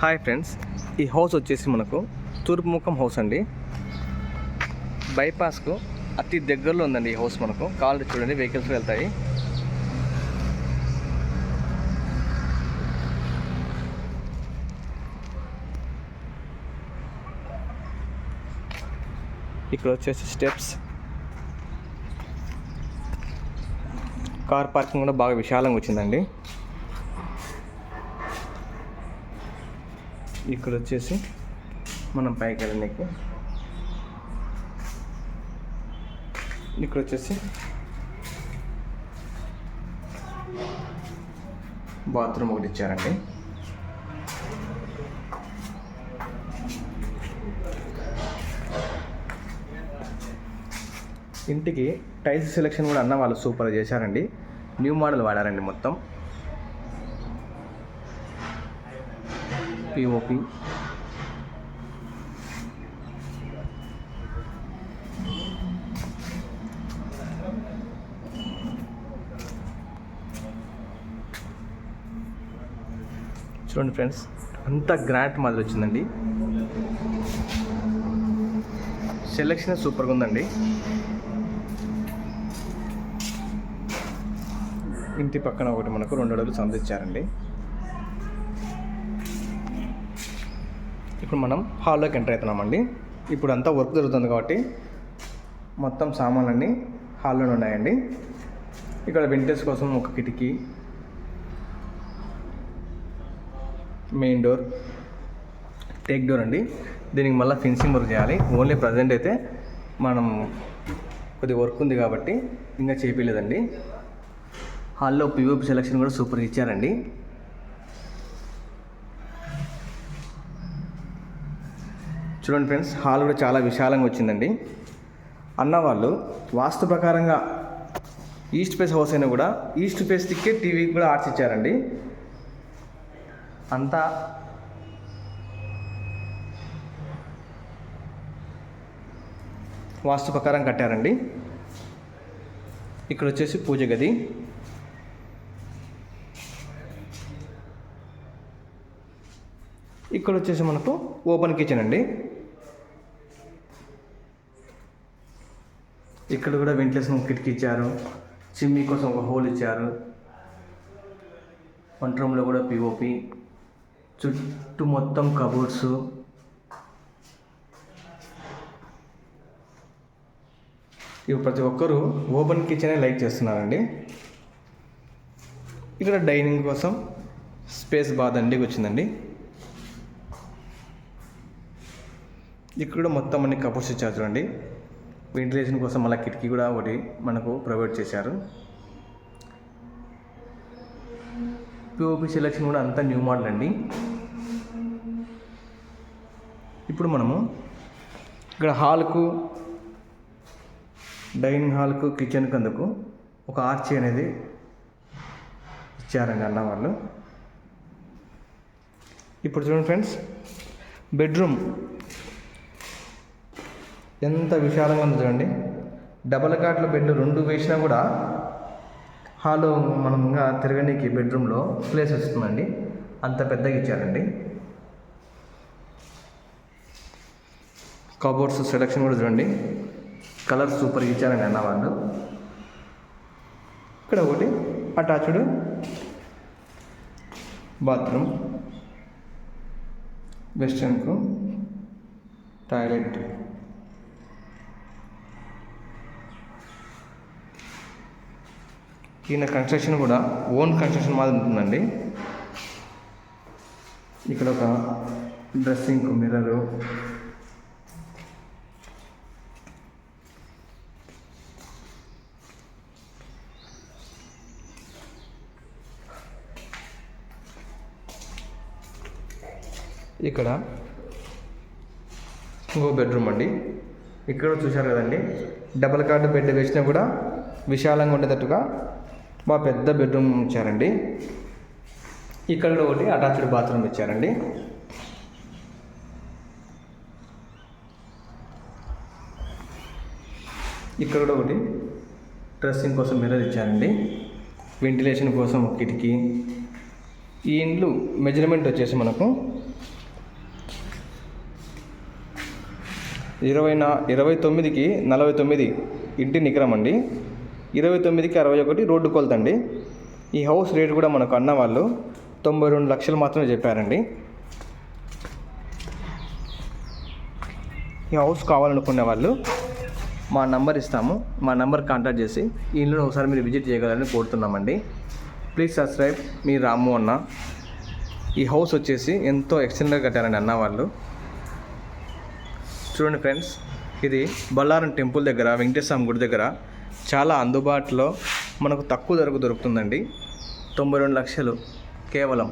Hi friends ఈ house వచ్చేసి మనకు తూర్పు ముఖం హౌస్ అండి. బైపాస్కు అతి దగ్గరలో ఉందండి ఈ హౌస్ మనకు. కాల్ చూడండి వెహికల్స్ వెళ్తాయి. ఇక్కడ వచ్చేసి స్టెప్స్. కార్ పార్కింగ్ కూడా బాగా విశాలంగా వచ్చిందండి. ఇక్కడ వచ్చేసి మనం పైకి వెళ్ళడానికి ఇక్కడ వచ్చేసి బాత్రూమ్ ఒకటి ఇచ్చారండి. ఇంటికి టైల్స్ సెలెక్షన్ కూడా అన్న వాళ్ళు సూపర్ చేశారండి. న్యూ మోడల్ వాడారండి మొత్తం. పిఓపి చూడండి ఫ్రెండ్స్ అంతా గ్రాంట్ మాదిరి వచ్చిందండి. సెలెక్షన్ సూపర్గా ఉందండి. ఇంటి పక్కన ఒకటి మనకు రెండు అడుగులు సంధించారండి. ఇప్పుడు మనం హాల్లోకి ఎంటర్ అవుతున్నామండి. ఇప్పుడు అంతా వర్క్ జరుగుతుంది కాబట్టి మొత్తం సామాన్లన్నీ హాల్లోనే ఉన్నాయండి. ఇక్కడ వింటర్స్ కోసం ఒక కిటికీ మెయిన్ డోర్ టేక్ డోర్ అండి. దీనికి మళ్ళీ ఫిన్సింగ్ వర్క్ చేయాలి. ఓన్లీ ప్రజెంట్ అయితే మనం కొద్దిగా వర్క్ ఉంది కాబట్టి ఇంకా చేయలేదండి హాల్లో పిఓపి సెలక్షన్ కూడా సూపర్ ఇచ్చారండి. చూడండి ఫ్రెండ్స్ హాల్ కూడా చాలా విశాలంగా వచ్చిందండి. అన్న వాళ్ళు వాస్తు ప్రకారంగా ఈస్ట్ ఫేస్ హౌస్ అయినా కూడా ఈస్ట్ ఫేస్ దిక్కే టీవీకి కూడా ఆర్ట్స్ ఇచ్చారండి. అంతా వాస్తు ప్రకారం కట్టారండి. ఇక్కడ వచ్చేసి పూజ గది. ఇక్కడ వచ్చేసి మనకు ఓపెన్ కిచెన్ అండి. ఇక్కడ కూడా వెంటిలేషన్ కిటికీ ఇచ్చారు. చిమ్నీ కోసం ఒక హోల్ ఇచ్చారు. వంట రూమ్లో కూడా పిఓపి చుట్టూ మొత్తం కబోర్డ్స్ ఇవి ప్రతి ఒక్కరూ ఓపెన్ కిచెనే లైక్ చేస్తున్నారండి. ఇక్కడ డైనింగ్ కోసం స్పేస్ బాగా అండి వచ్చిందండి. ఇక్కడ కూడా మొత్తం అన్ని కబోర్డ్స్ ఇచ్చారు చూడండి. వెంటిలేషన్ కోసం మళ్ళీ కిటికీ కూడా ఒకటి మనకు ప్రొవైడ్ చేశారు. పిఓపి సెలక్షన్ కూడా అంతా న్యూ మోడల్ అండి. ఇప్పుడు మనము ఇక్కడ హాల్కు డైనింగ్ హాల్కు కిచెన్కి అందుకు ఒక ఆర్చి అనేది ఇచ్చారండి అన్న వాళ్ళు. ఇప్పుడు చూడండి ఫ్రెండ్స్ బెడ్రూమ్ ఎంత విశాలంగా ఉంది చూడండి. డబల్ కాట్ల బెడ్ రెండు వేసినా కూడా హాలో మనంగా తిరగడానికి తిరగనీకి బెడ్రూమ్లో ప్లేస్ వస్తుందండి. అంత పెద్దగా ఇచ్చారండి. కబోర్డ్స్ సెలక్షన్ కూడా చూడండి. కలర్ సూపర్ ఇచ్చారండి అన్న వాళ్ళు. ఇక్కడ ఒకటి అటాచ్డ్ బాత్రూమ్. వెస్టర్న్కు టాయిలెట్. ఈయన కన్స్ట్రక్షన్ కూడా ఓన్ కన్స్ట్రక్షన్ మాదిరి ఉంటుందండి. ఇక్కడ ఒక డ్రెస్సింగ్ మిర్రరు ఇక్కడ ఇంకో బెడ్రూమ్ అండి. ఇక్కడ చూశారు కదండి. డబల్ కార్డు బెడ్ వేసినా కూడా విశాలంగా ఉండేటట్టుగా మా పెద్ద బెడ్రూమ్ ఇచ్చారండి ఇక్కడ ఒకటి అటాచ్డ్ బాత్రూమ్ ఇచ్చారండి. ఇక్కడ కూడా ఒకటి డ్రెస్సింగ్ కోసం మిర్రర్ ఇచ్చారండి. వెంటిలేషన్ కోసం ఒక కిటికీ. ఈ ఇండ్లు మెజర్మెంట్ వచ్చేసి మనకు ఇరవై నా ఇరవై తొమ్మిదికి నలభై తొమ్మిది ఇంటి నికరం అండి. ఇరవై తొమ్మిదికి అరవై ఒకటి రోడ్డు కొలతండి. ఈ హౌస్ రేట్ కూడా మనకు అన్న వాళ్ళు తొంభై రెండు లక్షలు మాత్రమే చెప్పారండి. ఈ హౌస్ కావాలనుకునే వాళ్ళు మా నంబర్ ఇస్తాము. మా నంబర్ కాంటాక్ట్ చేసి ఈ ఇల్లును ఒకసారి మీరు విజిట్ చేయగలరని కోరుతున్నామండి. ప్లీజ్ సబ్స్క్రైబ్ మీ రాము అన్న. ఈ హౌస్ వచ్చేసి ఎంతో ఎక్స్టెండ్గా కట్టారండి అన్న వాళ్ళు. చూడండి ఫ్రెండ్స్ ఇది బల్లారం టెంపుల్ దగ్గర వెంకటేశ్వర గుడి దగ్గర చాలా అందుబాటులో మనకు తక్కువ ధరకు దొరుకుతుందండి. తొంభై రెండు లక్షలు కేవలం.